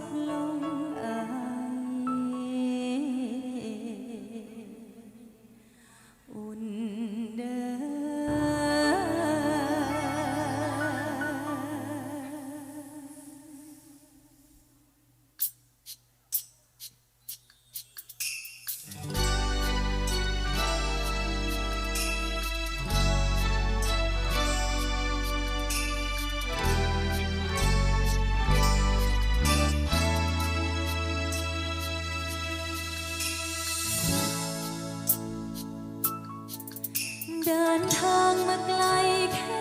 long. างมาไกลแค่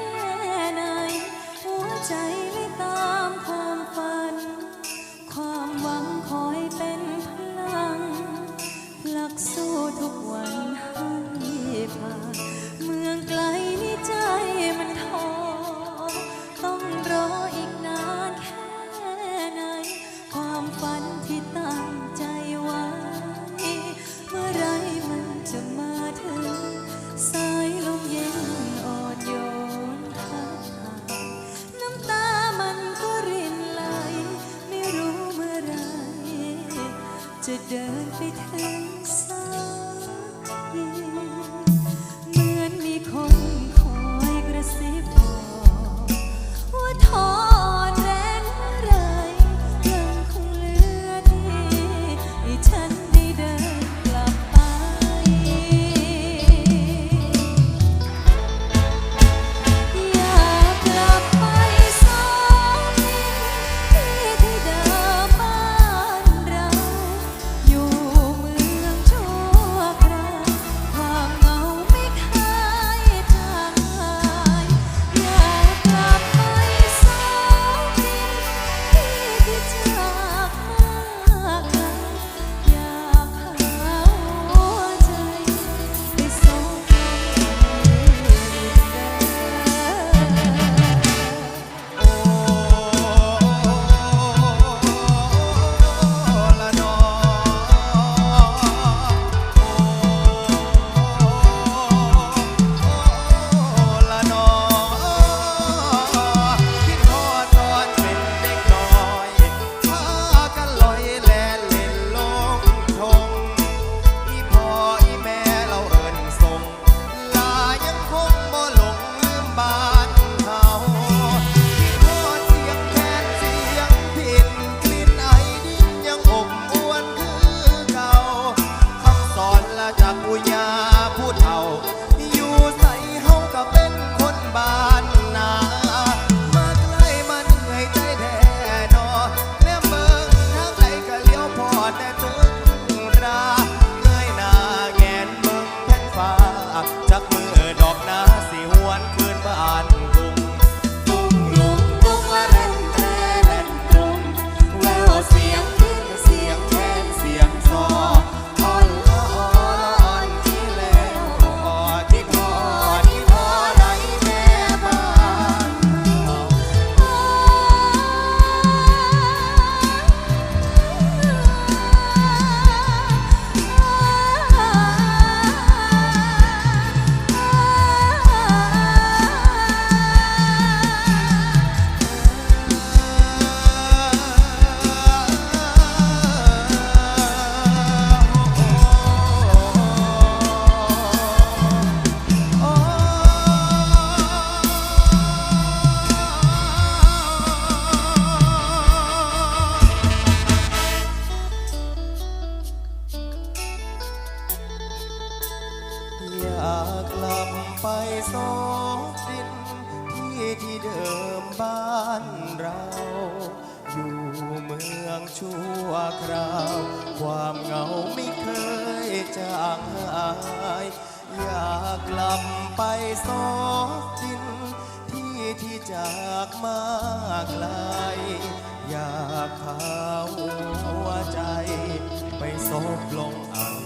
ดอกนาสีหวนคืนบ้าน สองดินที่ที่เดิมบ้านเรา อยู่เมืองชั่วคราว ความเหงาไม่เคยจางหาย อยากกลับไปสองดิน ที่ที่จากมาไกล อยากพาหัวใจ ไปซบลงอ่ง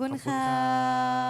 คุณค่ะ